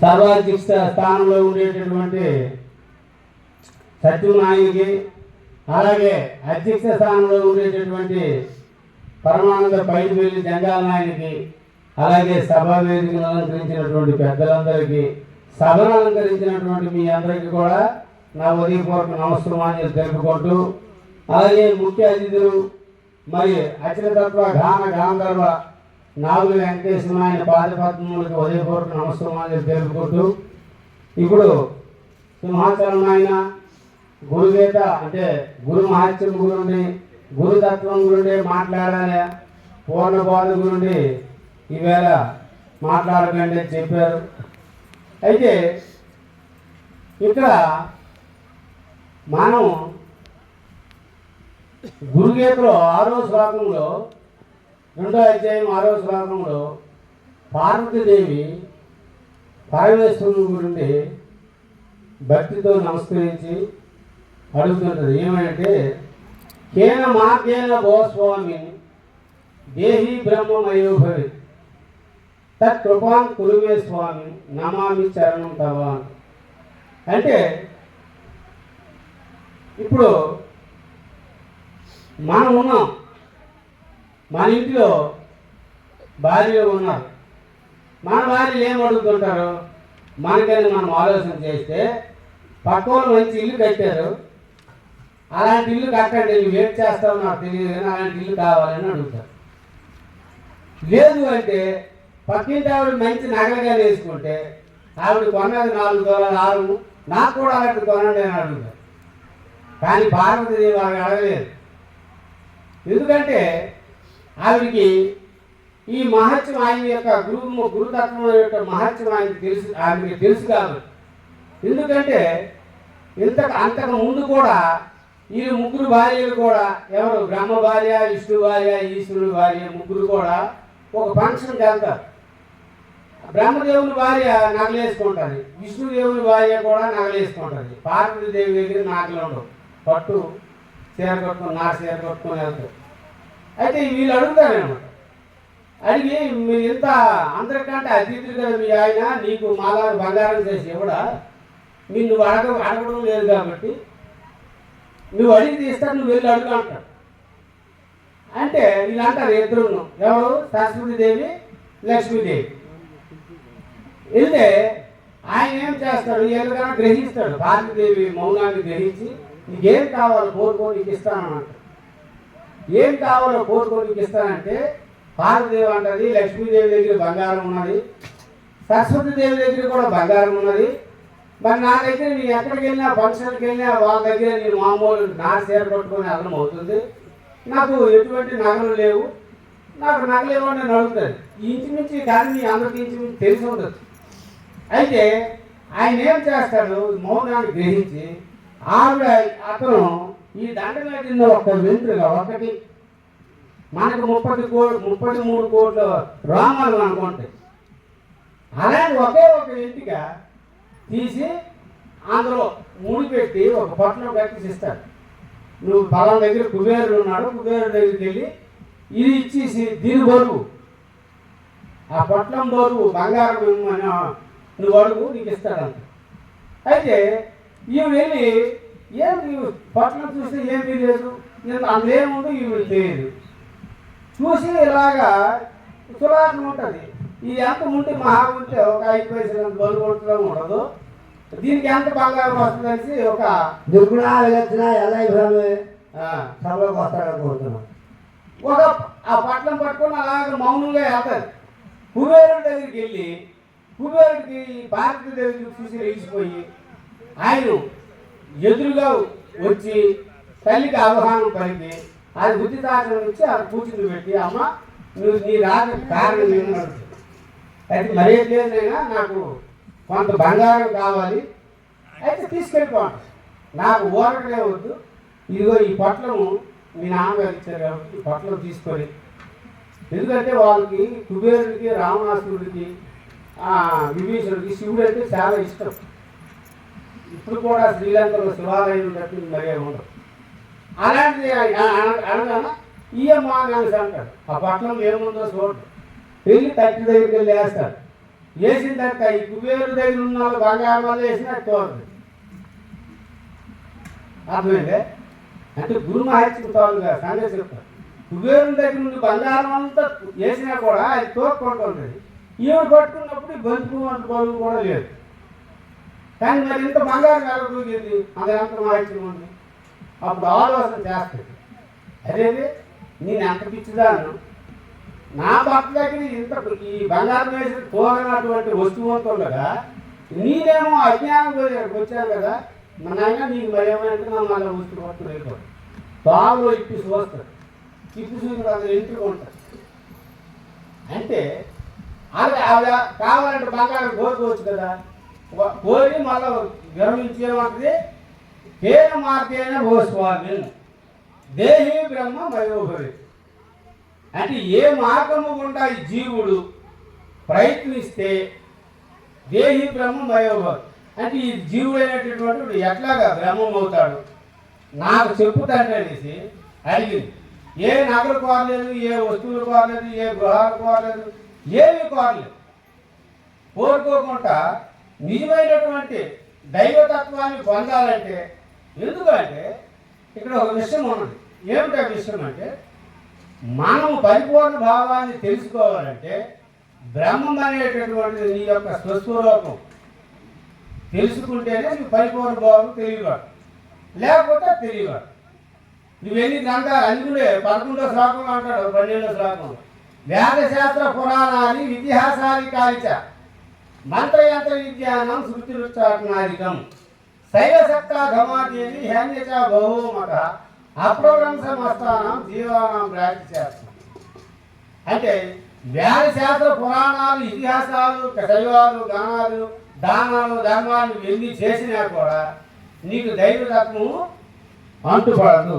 సర్వాధ్యక్ష స్థానంలో ఉండేటటువంటి సత్యనాయుడికి అలాగే అధ్యక్ష స్థానంలో ఉండేటటువంటి పరమానంద వెళ్ళి జంగాల నాయనికి అలాగే సభా వేదికను అలంకరించినటువంటి పెద్దలందరికీ సభను అలంకరించినటువంటి మీ అందరికీ కూడా నా ఉదయపూర్వక నమస్కారాలు తెలుపుకుంటూ అలాగే ముఖ్య అతిథులు మరి అఖిలతత్వ గాన గాంధర్వ నాగుల వెంకటేశ్వర ఆయన పాదపద్మములకు ఉదయపూర్వక నమస్కారాలు తెలుపుకుంటూ ఇప్పుడు సింహాచలం ఆయన గురుగీత అంటే గురు మహాత్యం గురుండి గురుతత్వం గురుండి మాట్లాడాలి పూర్ణబోధ గురుండి ఈవేళ మాట్లాడకండి అని చెప్పారు. అయితే ఇక్కడ మనం గురుగీతలో ఆరో శ్లోకంలో రెండో అధ్యాయం ఆరో శ్లోకంలో పార్వతీదేవి పరమేశ్వరుని గురించి భక్తితో నమస్కరించి అడుగుతుంటుంది ఏమంటే కేన మార్గేన గోస్వామి దేహి బ్రహ్మమయోభవి తత్ కృపాం స్వామి నమామి చరణం తవా అంటే ఇప్పుడు మనం ఉన్నాం మన ఇంట్లో భార్య ఉన్నారు. మన భార్యలు ఏం అడుగుతుంటారు మనకని మనం ఆలోచన చేస్తే పక్క వాళ్ళు మంచి ఇల్లు కట్టారు. అలాంటి ఇల్లు కట్టండి నువ్వు ఏం చేస్తావు నాకు తెలియదు కానీ అలాంటి ఇల్లు కావాలని అడుగుతారు. లేదు అంటే పక్కింటి ఆవిడ మంచి నగలుగా వేసుకుంటే ఆవిడ కొన్నది నాలుగు దొరలు ఆరు నాకు కూడా అలాంటి కొనండి అని అడుగుతారు. కానీ భారతదేవి వాళ్ళకి అడగలేదు. ఎందుకంటే ఆవిడికి ఈ మహత్యం ఆయన యొక్క గురువు గురుతత్వం యొక్క మహత్యం ఆయనకి తెలుసు ఆమెకి తెలుసు కాబట్టి ఎందుకంటే ఇంత అంతకు ముందు కూడా ఈ ముగ్గురు భార్యలు కూడా ఎవరు? బ్రహ్మ భార్య విష్ణు భార్య ఈశ్వరుడు భార్య ముగ్గురు కూడా ఒక ఫంక్షన్కి వెళ్తారు బ్రహ్మదేవుని భార్య నగలేసుకుంటుంది విష్ణుదేవుని భార్య కూడా నగలేసుకుంటుంది. పార్వతీదేవి దగ్గర నాగలు ఉండవు. పట్టు చీర కట్టుకుని నా చీర కట్టుకుని వెళ్తారు. అయితే వీళ్ళు అడుగుతారనమాట అడిగి మీరు ఇంత అందరికంటే అతిథులు కదా మీ ఆయన నీకు మాలా బంగారం చేసి ఇవ్వడా? మీరు నువ్వు అడగ అడగడం లేదు కాబట్టి. నువ్వు అడిగి ఇస్తాను నువ్వు వెళ్ళి అడుగు అంటాడు అంటే వీళ్ళు అంటారు ఇద్దరు ఎవరు? సరస్వతీదేవి లక్ష్మీదేవి వెళ్తే ఆయన ఏం చేస్తాడు? ఏదైనా గ్రహిస్తాడు. భారతీదేవి మౌనాన్ని గ్రహించి నీకేం కావాలో కోరుకో నీకు ఇస్తాను అంటాడు. ఏం కావాలో కోరుకో ఇస్తానంటే పార్వదేవి అంటది లక్ష్మీదేవి దగ్గర బంగారం ఉన్నది సరస్వతి దేవి దగ్గర కూడా బంగారం ఉన్నది. మరి నా దగ్గర నేను ఎక్కడికి వెళ్ళినా ఫంక్షన్కి వెళ్ళినా వాళ్ళ దగ్గర నేను మామూలు నా చీర పట్టుకొని అర్థం అవుతుంది. నాకు ఎటువంటి నగలు లేవు. నాకు నగలు ఇవ్వండి అని అడుగుతుంది ఇంచుమించి కానీ మీ అందరికి ఇంచుమించి తెలిసి ఉండదు. అయితే ఆయన ఏం చేస్తాడు? మౌనాన్ని గ్రహించి ఆవిడ అతను ఈ దండ ఒక వెంట్రుగా ఒకటి. మనకు ముప్పటి కోట్లు ముప్పటి మూడు కోట్ల రోమాలు అనుకుంటాయి అలాంటి ఒకే ఒక ఇంటిగా తీసి అందులో ముడిపెట్టి ఒక పొట్టలో కట్టేసి ఇస్తాడు నువ్వు పొలం దగ్గర కుబేరుడు ఉన్నాడు కుబేరుడు దగ్గరికి వెళ్ళి ఇది ఇచ్చేసి దీని బరువు. ఆ పొట్లం బరువు బంగారం నువ్వు అడుగు నీకు ఇస్తాడంట. అయితే ఈమె వెళ్ళి ఏం పొట్లం చూస్తే ఏమీ లేదు నేను అందులో ఈమె తెలియదు. చూసి ఇలాగా తులాటం ఉంటుంది. ఈ ఎంత ఉంటే మహా ఉంటే ఒక ఐదు పైసలు బరువు ఉండడం ఉండదు. దీనికి ఎంత బంగారం వస్తుందనేసి ఒక దుర్గుణాలు వచ్చినా ఎలా ఇవ్వడమే ఆ, సభలోకి వస్తాడని కోరుతున్నాం ఒక ఆ పట్లం పట్టుకొని అలాగ మౌనంగా వెళ్తారు కుబేరుడి దగ్గరికి వెళ్ళి కుబేరుడికి భారత దగ్గరికి చూసి లేచిపోయి ఆయన ఎదురుగా వచ్చి తల్లికి అవగాహన పడింది అది బుద్ధిదాచనం నుంచి ఆ కూర్చుని పెట్టి అమ్మ నువ్వు నీ రాక కారణం ఏమన్నాడు అయితే మరే లేదైనా నాకు కొంత బంగారం కావాలి. అయితే తీసుకెళ్ళిపోండి. నాకు ఊరకనే వద్దు. ఇదిగో ఈ పొట్లము మీ నాన్నగారు ఇచ్చారు కాబట్టి ఈ పొట్లం తీసుకొని ఎందుకంటే వాళ్ళకి కుబేరుడికి రావణాసురుడికి విభీషణుడికి శివుడు అంటే చాలా ఇష్టం. ఇప్పుడు కూడా శ్రీలంకలో శివాలయం తప్పి మరే ఉండదు అలాంటిది అనగా ఈయమ్మ అనేసి అంటాడు. ఆ పట్టణం ఏముందో చూడు. వెళ్ళి తట్టి దగ్గరికి వెళ్ళి వేస్తాడు. వేసిన తర్వాత ఈ కుబేరు దగ్గర ఉన్న వాళ్ళు బంగారం వల్ల వేసిన తోడు అర్థమైందే? అంటే గురు మహత్యం తోలుగా సంగతి చెప్తారు కుబేరు దగ్గర నుండి బంగారం అంతా వేసినా కూడా అది తోక్కుంటుంది ఈవిడ పట్టుకున్నప్పుడు ఈ గొంతు బరువు కూడా లేదు. కానీ మరి ఇంత బంగారం కలగలిగింది దూకింది అది ఎంత మహత్యం ఉంది అప్పుడు ఆలోచన చేస్తుంది అదేది నేను ఎంత పిచ్చిదాను. నా భర్త దగ్గర ఇంత ఈ బంగారం వేసి తోగనటువంటి వస్తువుతుండగా నేనేమో అజ్ఞానం వచ్చాను కదా మన నీకు మరి నా మళ్ళీ వస్తువు పట్టుకుని వెళ్ళిపోతాడు బాగులో ఇప్పి చూస్తాడు. ఇప్పి చూసిన అది ఇంటికి ఉంటాడు అంటే ఆవిడ ఆవిడ కావాలంటే బంగారం కోరుకోవచ్చు కదా. కోరి మళ్ళా విరమించి ఏమంటుంది మార్గేన మార్గేణ భూస్వామి దేహి బ్రహ్మ వయోభవి అంటే ఏ మార్గము గుండా ఈ జీవుడు ప్రయత్నిస్తే దేహి బ్రహ్మ వయోభవి అంటే ఈ జీవుడైనటువంటి అయినటువంటి ఎట్లాగా బ్రహ్మం అవుతాడు నాకు చెప్పుతాండి అనేసి అడిగింది. ఏ నగలు కోరలేదు ఏ వస్తువులు కోరలేదు ఏ గృహాలు కోరలేదు ఏమీ కోరలేదు. కోరుకోకుండా నిజమైనటువంటి దైవతత్వాన్ని పొందాలంటే ఎందుకంటే ఇక్కడ ఒక విషయం ఉన్నది. ఏమిటో విషయం అంటే మనం పరిపూర్ణ భావాన్ని తెలుసుకోవాలంటే బ్రహ్మం అనేటటువంటిది నీ యొక్క స్వస్వరూపం. తెలుసుకుంటేనే నీకు పరిపూర్ణ భావం తెలియవాడు లేకపోతే తెలియవాడు నువ్వెన్ని గ్రంథాలు అందుకునే పదకొండో శ్లోకంలో అంటాడు పన్నెండో శ్లోకంలో. వేదశాస్త్ర పురాణాన్ని ఇతిహాసాన్ని కాల్చా మంత్రయంత్ర విజ్ఞానం శృతిరుచ్చాటనాదికం శైవ సత్తా ఘమాదేవి బహుమక బహుమత అప్రభ్రంశమస్థానం జీవానం ప్రాక్తి చేస్తాం అంటే వేద శాస్త్ర పురాణాలు ఇతిహాసాలు శైవాలు గానాలు దానాలు ధర్మాలు ఎన్ని చేసినా కూడా నీకు దైవతత్వము అంటుపడదు.